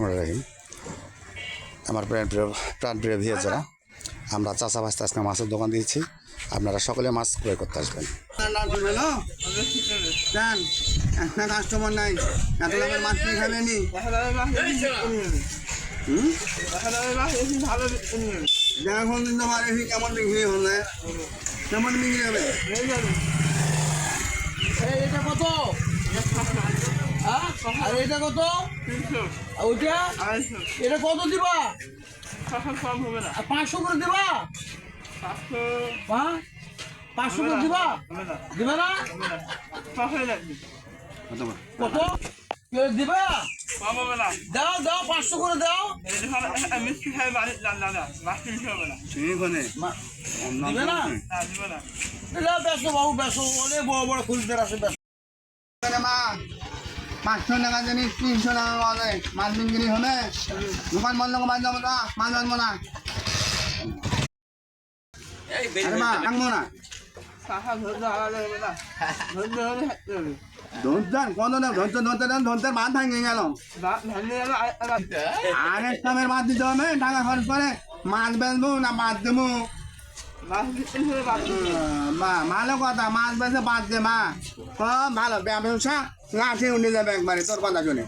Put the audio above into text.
রহিম আমার প্রাণ প্রিয় প্রাণ প্রিয় ভিয়ে যারা, আমরা চাষা বাস্তে আজকে মাছের দোকান দিয়েছি। আপনারা সকলে মাছ ক্রয় করতে আসবেন। কাস্টমার নাই। এত দামের মাছ নিয়ে খাবে নি। হুম? দেখুন দিন তোমার কেমন বিক্রি হলে কেমন বিক্রি হবে এটা কত হ্যাঁ? আর এটা কত? আর ওইটা? এটা কত দিবা? আর পাঁচশো করে দিবা? হ্যাঁ? পাঁচশো করে দিবা? দিবা না? কত? দিবা? দাও দাও পাঁচশো করে দাও। মা- দিবে না? বেসো বাবু বেসো অনেক বড় বড় খুলতে আছে বেসো মা পাঁচশো টাকা জিনিস তিনশো টাকা করে মাছ বিক্রি হবে দোকান বন্ধ করে মাছ যাব না মাছ আনব না আরে মা আনব না। ধরতেন কত দাম ধরতে ধরতে ধরতে ধরতে মাছ ভাঙে গেল। আরেক দামের মাছ দিতে হবে টাকা খরচ করে। মাছ বেচবো না বাদ দেবো? মা, ভালো কথা, মাছ বেচে বাদ দে মা ভালো ব্যবসা লাঠি উঠে যাবে একবারে, তোর কথা শুনে।